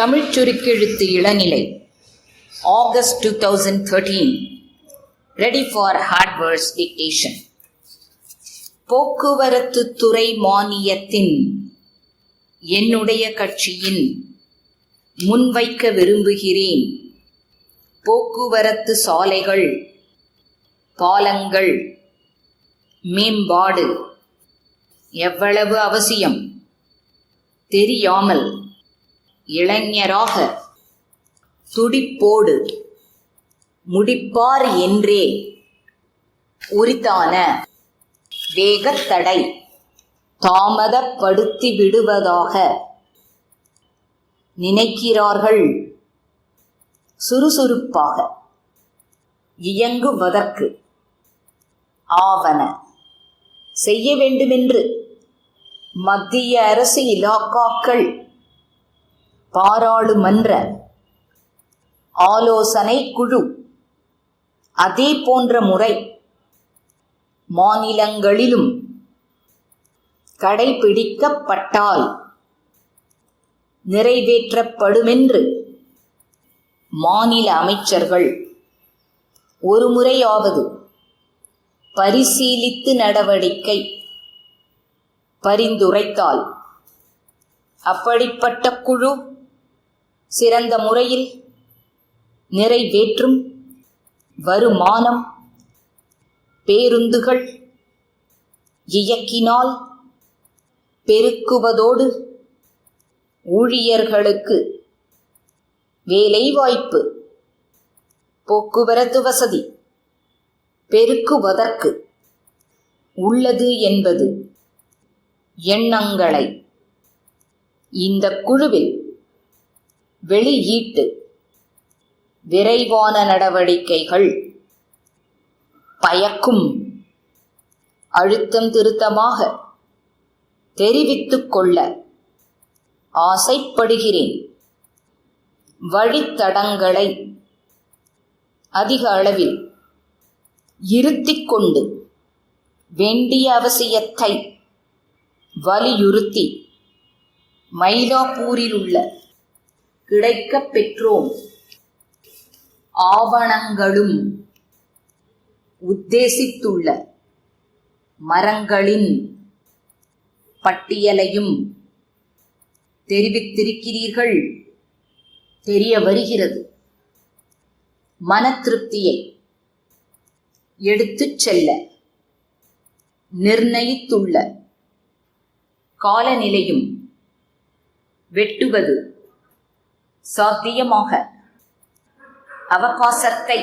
தமிழ்ச் சுருக்கெழுத்து இளநிலை. August two thousand thirteen ready for hardwares dictation போக்குவரத்து துறை மானியத்தின் என்னுடைய கட்சியின் முன்வைக்க விரும்புகிறேன். போக்குவரத்து சாலைகள் பாலங்கள் மேம்பாடு எவ்வளவு அவசியம்? தெரியாமல் இளைஞராக துடிப்போடு முடிப்பார் என்றே உரித்தான வேகத்தடை தாமதப்படுத்தி விடுவதாக நினைக்கிறார்கள். சுறுசுறுப்பாக இயங்குவதற்கு ஆவன செய்ய வேண்டுமென்று மத்திய அரசு இலாக்காக்கள் பாராளுமன்ற ஆலோசனை குழு. அதே போன்ற முறை மாநிலங்களிலும் கடைபிடிக்கப்பட்டால் நிறைவேற்றப்படுமென்று மாநில அமைச்சர்கள் ஒரு முறையாவது பரிசீலித்து நடவடிக்கை பரிந்துரைத்தால் அப்படிப்பட்ட குழு சிறந்த முறையில் நிறைவேற்றும் வருமானம் பேருந்துகள் இயக்கினால் பெருக்குவதோடு ஊழியர்களுக்கு வேலைவாய்ப்பு போக்குவரத்து வசதி பெருக்குவதற்கு உள்ளது என்பது எண்ணங்களை. இந்த குழுவில் வெளியீட்டு விரைவான நடவடிக்கைகள். பயக்கும். அழுத்தம் திருத்தமாக தெரிவித்துக் கொள்ள ஆசைப்படுகிறேன். வழித்தடங்களை அதிக அளவில் இருத்திக் கொண்டு வேண்டிய அவசியத்தை வலியுறுத்தி மயிலாப்பூரில் உள்ள கிடைக்கப் பெற்றோம். ஆவணங்களும் உத்தேசித்துள்ள மரங்களின் பட்டியலையும் தெரிவித்திருக்கிறீர்கள். தெரிய வருகிறது. மன திருப்தியை எடுத்துச் செல்ல நிர்ணயித்துள்ள காலநிலையும் வெட்டுவது சாத்தியமாக அவகாசத்தை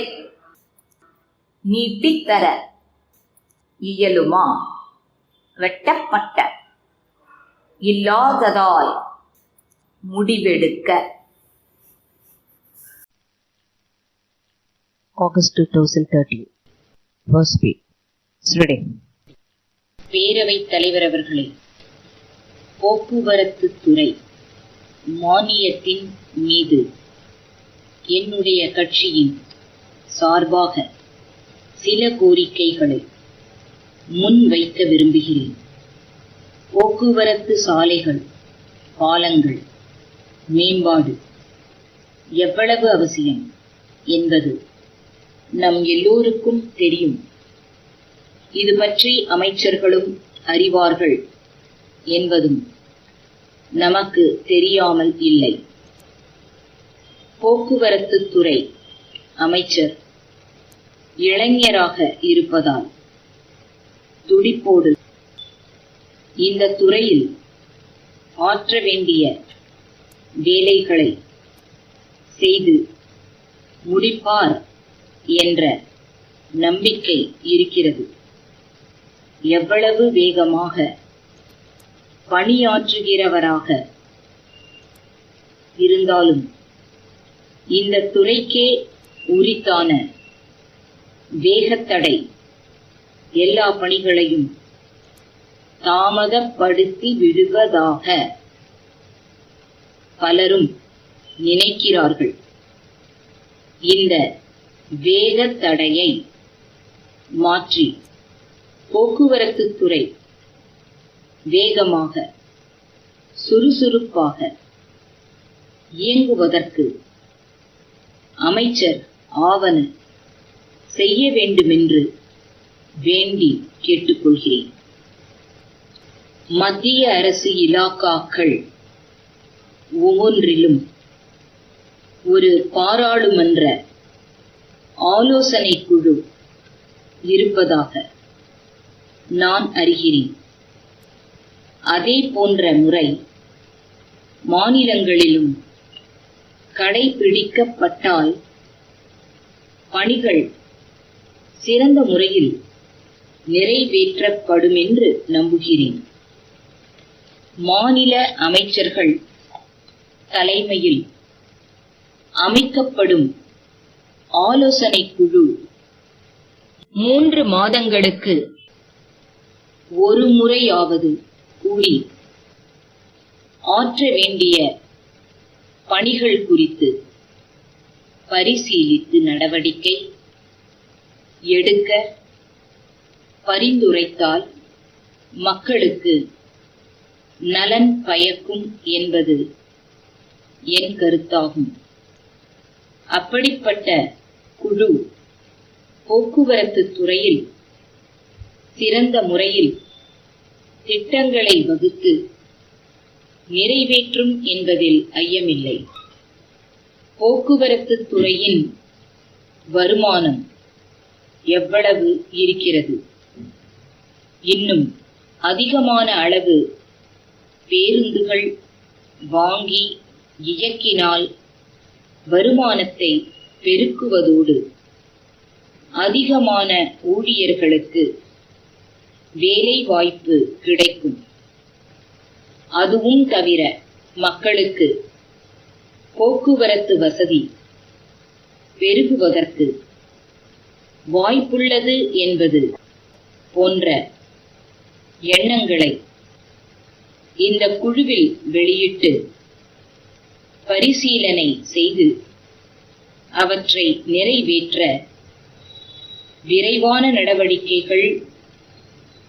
நீட்டித்தர இயலுமா வெட்டப்பட்ட இல்லாததாய் முடிவெடுக்க August 2013. Verse B. It's ready. பேரவைத் தலைவர் அவர்களே போக்குவரத்து துறை மானியத்தின் மீது. என்னுடைய கட்சியின் சார்பாக சில கோரிக்கைகளை முன்வைக்க விரும்புகிறேன். போக்குவரத்து சாலைகள் பாலங்கள் மேம்பாடு எவ்வளவு அவசியம் என்பது நம் எல்லோருக்கும் தெரியும். இது பற்றி அமைச்சர்களும் அறிவார்கள் என்பதும் நமக்கு தெரியாமல் இல்லை. போக்குவரத்து துறை அமைச்சர் இளைஞராக இருப்பதால் துடிப்போடு இந்த துறையில் ஆற்ற வேண்டிய வேலைகளை செய்து முடிப்பார் என்ற நம்பிக்கை இருக்கிறது. எவ்வளவு வேகமாக பணியாற்றுகிறவராக. இருந்தாலும் இந்த துறைக்கே உரித்தான வேகத்தடை எல்லா பணிகளையும் தாமதப்படுத்தி விடுவதாக பலரும் நினைக்கிறார்கள். இந்த வேகத்தடையை மாற்றி போக்குவரத்து துறை வேகமாக சுறுசுறுப்பாக இயங்குவதற்கு அமைச்சர் ஆவன செய்ய வேண்டுமென்று வேண்டி கேட்டுக்கொள்கிறேன். மத்திய அரசு இலாக்காக்கள் ஒவ்வொன்றிலும் ஒரு பாராளுமன்ற ஆலோசனை குழு இருப்பதாக நான் அறிகிறேன். அதே போன்ற முறை மாநிலங்களிலும் கடைபிடிக்கப்பட்டால் பணிகள் சிறந்த முறையில் நிறைவேற்றப்படும் என்று நம்புகிறேன். மாநில அமைச்சர்கள் தலைமையில் அமைக்கப்படும் ஆலோசனை குழு மூன்று மாதங்களுக்கு ஒரு முறையாவது கூறி ஆற்ற வேண்டிய பணிகள் குறித்து பரிசீலித்து நடவடிக்கை எடுக்க பரிந்துரைத்தால் மக்களுக்கு நலன் பயக்கும் என்பது என் கருத்தாகும். அப்படிப்பட்ட குழு போக்குவரத்து துறையில் சிறந்த முறையில் திட்டங்களை வகுத்து நிறைவேற்றும் என்பதில் ஐயமில்லை. போக்குவரத்து துறையின் வருமானம் எவ்வளவு இருக்கிறது? இன்னும் அதிகமான அளவு பேருந்துகள் வாங்கி இயக்கினால் வருமானத்தை பெருக்குவதோடு அதிகமான ஊழியர்களுக்கு வேலை வாய்ப்பு கிடைக்கும். அதுவும் தவிர மக்களுக்கு போக்குவரத்து வசதி பெருகுவதற்கு வாய்ப்புள்ளது என்பது போன்ற எண்ணங்களை இந்த குழுவில் வெளியிட்டு பரிசீலனை செய்து அவற்றை நிறைவேற்ற விரைவான நடவடிக்கைகள்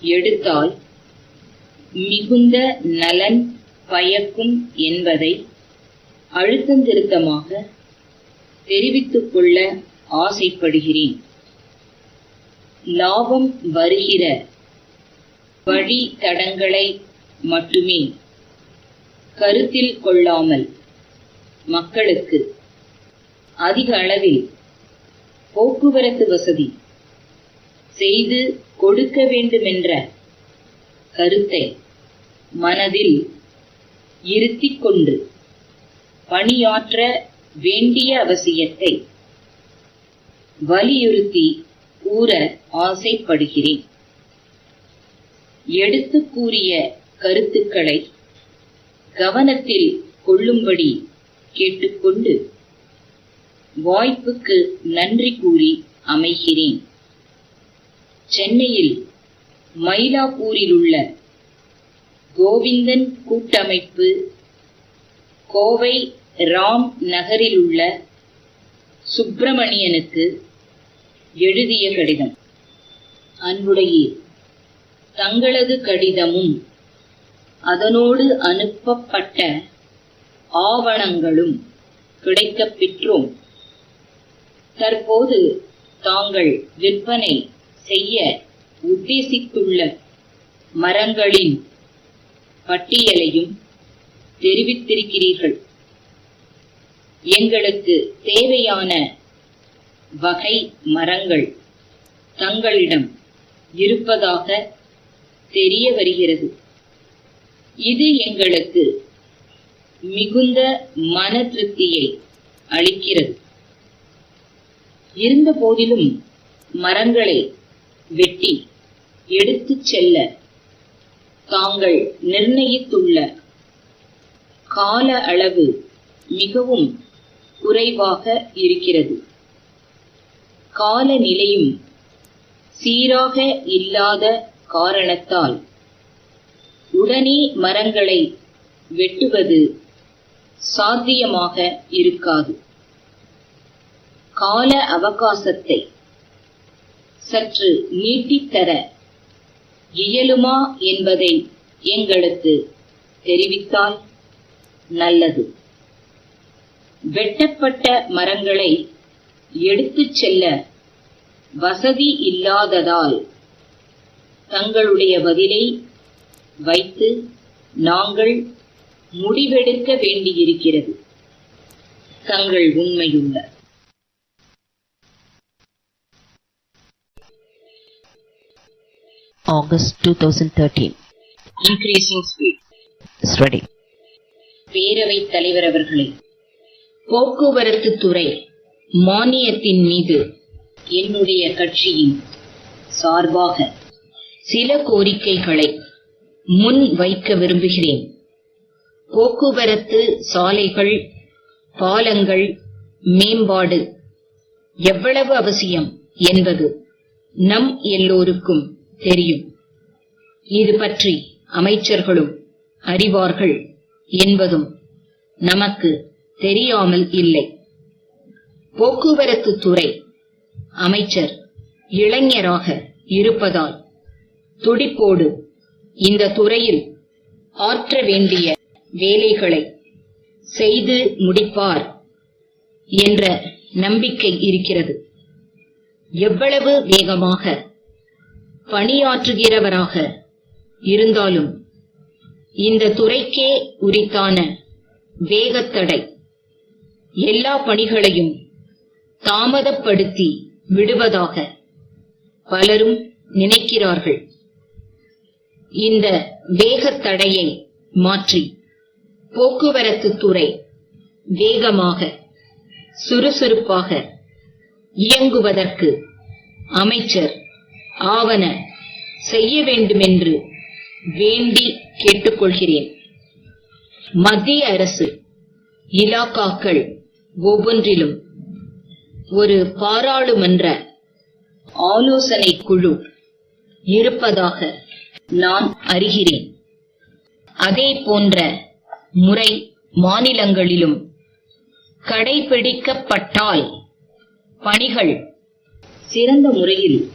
எடுத்தால் மிகுந்த நலன் பயக்கும் என்பதை அழுத்தந்திருத்தமாக தெரிவித்துக் கொள்ள ஆசைப்படுகிறேன். லாபம் வருகிற வழித்தடங்களை மட்டுமே கருத்தில் கொள்ளாமல் மக்களுக்கு அதிக அளவில் போக்குவரத்து வசதி செய்து கொடுக்க வேண்டுமென்ற கருத்தை மனதில் இருத்திக் கொண்டு பணியாற்ற வேண்டிய அவசியத்தை வலியுறுத்தி கூற ஆசைப்படுகிறேன். எடுத்து கூறிய கருத்துக்களை கவனத்தில் கொள்ளும்படி கேட்டுக்கொண்டு வாய்ப்புக்கு நன்றி கூறி அமைகிறேன். சென்னையில் மயிலாப்பூரில் உள்ள கோவிந்தன் கூட்டமைப்பு கோவை ராம் நகரில் உள்ள சுப்பிரமணியனுக்கு எழுதிய கடிதம். அன்புடைய தங்களது கடிதமும் அதனோடு அனுப்பப்பட்ட ஆவணங்களும் கிடைக்கப் பெற்றோம். தற்போது தாங்கள் விற்பனை செய்ய உத்தேசித்துள்ள மரங்களின் பட்டியலையும் தெரிவித்திருக்கிறீர்கள். எங்களுக்கு தேவையான வகை மரங்கள் தங்களிடம் இருப்பதாக தெரிய வருகிறது. இது எங்களுக்கு மிகுந்த மன திருப்தியை அளிக்கிறது. இருந்த போதிலும் மரங்களை வெட்டி எடுத்துச் செல்ல. தாங்கள் நிர்ணயித்துள்ள கால அளவு மிகவும் குறைவாக இருக்கிறது. காலநிலையும் சீராக இல்லாத காரணத்தால் உடனே மரங்களை வெட்டுவது சாத்தியமாக இருக்காது. கால அவகாசத்தை சற்று நீட்டித்தர இயலுமா என்பதை எங்களுக்கு தெரிவித்தால் நல்லது. வெட்டப்பட்ட மரங்களை எடுத்துச் செல்ல வசதி இல்லாததால் தங்களுடைய பதிலை வைத்து நாங்கள் முடிவெடுக்க வேண்டியிருக்கிறது. தங்கள் உண்மையுள்ள August 2013. Increasing speed Is ready. பேரவைத் தலைவர் அவர்களே போக்குவரத்து துறை மானியத்தின் மீது என்னுடைய கட்சியின் சார்பாக சில கோரிக்கைகளை முன் வைக்க விரும்புகிறேன் போக்குவரத்து சாலைகள் பாலங்கள் மேம்பாடு எவ்வளவு அவசியம் என்பது நம் எல்லோருக்கும் தெரியும். இது பற்றி அமைச்சர்களும் அறிவார்கள் என்பதும் நமக்கு தெரியாமல் இல்லை. போக்குவரத்து துறை அமைச்சர் இளைஞராக இருப்பதால் துடிப்போடு இந்த துறையில் ஆற்ற வேண்டிய வேலைகளை செய்து முடிப்பார் என்ற நம்பிக்கை இருக்கிறது. எவ்வளவு வேகமாக பணியாற்றுகிறவராக இருந்தாலும் இந்த துறைக்கே உரித்தான வேகத்தடை எல்லா பணிகளையும் தாமதப்படுத்தி விடுவதாக பலரும் நினைக்கிறார்கள். இந்த வேகத்தடையை மாற்றி போக்குவரத்து துறை வேகமாக சுறுசுறுப்பாக இயங்குவதற்கு அமைச்சர் ஆவன செய்ய வேண்டுமென்று வேண்டி கேட்டுக்கொள்கிறேன். மத்திய அரசு இலாக்காக்கள் ஒவ்வொன்றிலும் ஒரு பாராளுமன்ற ஆலோசனை குழு இருப்பதாக நான் அறிகிறேன். அதே போன்ற முறை மாநிலங்களிலும் கடைபிடிக்கப்பட்டால் பணிகள் சிறந்த முறையில்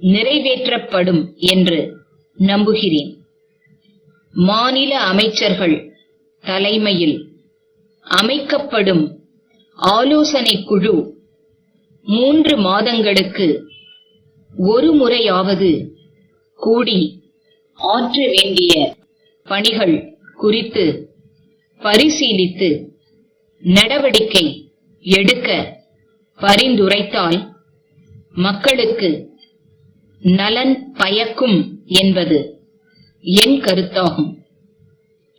நிறைவேற்றப்படும் என்று நம்புகிறேன். மாநில அமைச்சர்கள் தலைமையில் அமைக்கப்படும் ஆலோசனை குழு மூன்று மாதங்களுக்கு ஒரு முறையாவது கூடி ஆற்ற வேண்டிய பணிகள் குறித்து பரிசீலித்து நடவடிக்கை எடுக்க பரிந்துரைத்தால் மக்களுக்கு நலன் பயக்கும் என்பது என் கருத்தாகும்.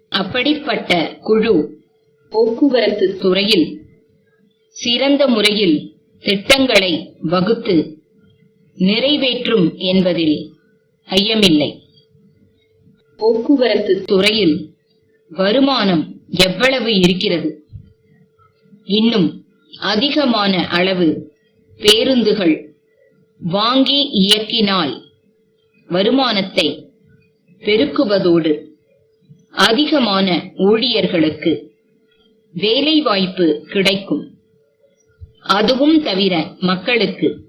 அப்படிப்பட்ட குழு போக்குவரத்து துறையில் சிறந்த முறையில் திட்டங்களை வகுத்து நிறைவேற்றும் என்பதில் ஐயமில்லை. போக்குவரத்து துறையில் வருமானம் எவ்வளவு இருக்கிறது? இன்னும் அதிகமான அளவு பேருந்துகள் வாங்கி இயக்கினால் வருமானத்தை பெருக்குவதோடு அதிகமான ஊழியர்களுக்கு வேலைவாய்ப்பு கிடைக்கும். அதுவும் தவிர மக்களுக்கு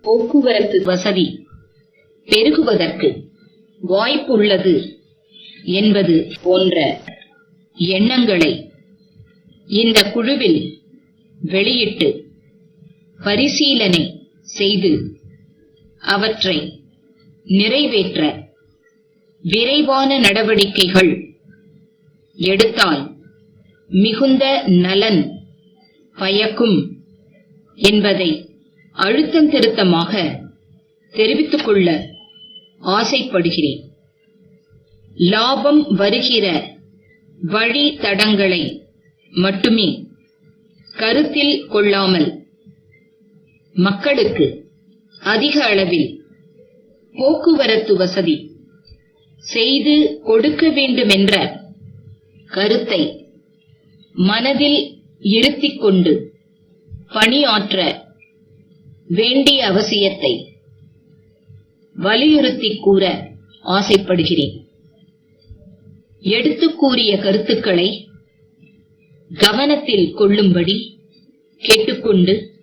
போக்குவரத்து வசதி பெருகுவதற்கு வாய்ப்புள்ளது என்பது போன்ற எண்ணங்களை இந்த குழுவில் வெளியிட்டு பரிசீலனை செய்து அவற்றை நிறைவேற்ற விரைவான நடவடிக்கைகள் எடுத்தால் மிகுந்த நலன் பயக்கும் என்பதை அழுத்தம் திருத்தமாக தெரிவித்துக் கொள்ள ஆசைப்படுகிறேன். லாபம் வருகிற வழித்தடங்களை மட்டுமே கருத்தில் கொள்ளாமல் மக்களுக்கு அதிக அளவில் போக்குவரத்து வசதி செய்து கொடுக்க வேண்டுமென்ற கருத்தை மனதில் இருத்திக் கொண்டு பணியாற்ற வேண்டிய அவசியத்தை வலியுறுத்தி கூற ஆசைப்படுகிறேன். எடுத்து கூறிய கருத்துக்களை கவனத்தில் கொள்ளும்படி கேட்டுக்கொண்டு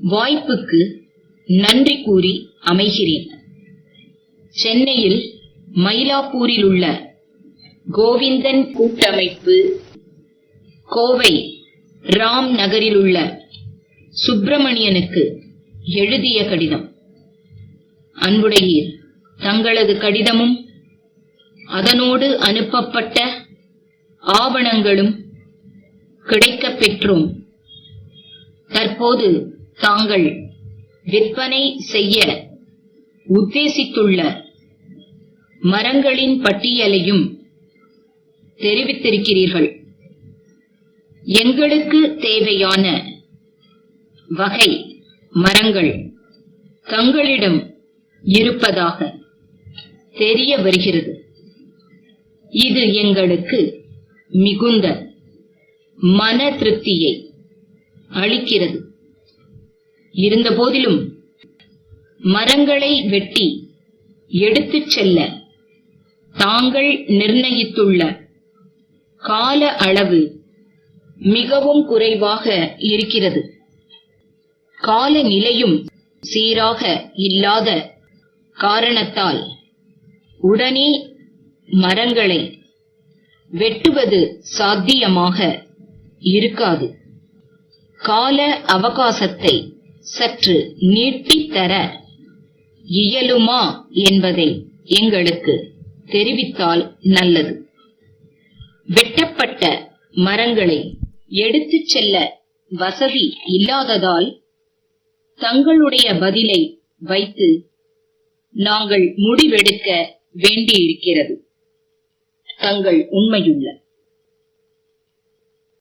வாய்ப்புக்கு நன்றி கூறி அமைகிறேன். சென்னையில் மயிலாப்பூரில் உள்ள கோவிந்தன் கூட்டமைப்பு கோவை ராம் நகரிலுள்ள சுப்பிரமணியனுக்கு எழுதிய கடிதம். அன்புடையீர் தங்களது கடிதமும் அதனோடு அனுப்பப்பட்ட ஆவணங்களும் கிடைக்கப் பெற்றோம் தற்போது தாங்கள் விற்பனை செய்ய உத்தேசித்துள்ள மரங்களின் பட்டியலையும் தெரிவித்திருக்கிறீர்கள். எங்களுக்கு தேவையான வகை மரங்கள் தங்களிடம் இருப்பதாக தெரிய வருகிறது. இது எங்களுக்கு மிகுந்த மன திருப்தியை அளிக்கிறது. இருந்தபோதிலும் மரங்களை வெட்டி எடுத்துச் செல்ல தாங்கள் நிர்ணயித்துள்ள கால அளவு மிகவும் குறைவாக இருக்கிறது. காலநிலையும் சீராக இல்லாத காரணத்தால் உடனே மரங்களை வெட்டுவது சாத்தியமாக இருக்காது. கால அவகாசத்தை சற்று நீட்டித் தர இயலுமா என்பதை எங்களுக்கு தெரிவித்தால் நல்லது. வெட்டப்பட்ட மரங்களை எடுத்துச் செல்ல வசதி இல்லாததால் தங்களுடைய பதிலை வைத்து நாங்கள் முடிவெடுக்க வேண்டியிருக்கிறது. தங்கள் உண்மையுள்ள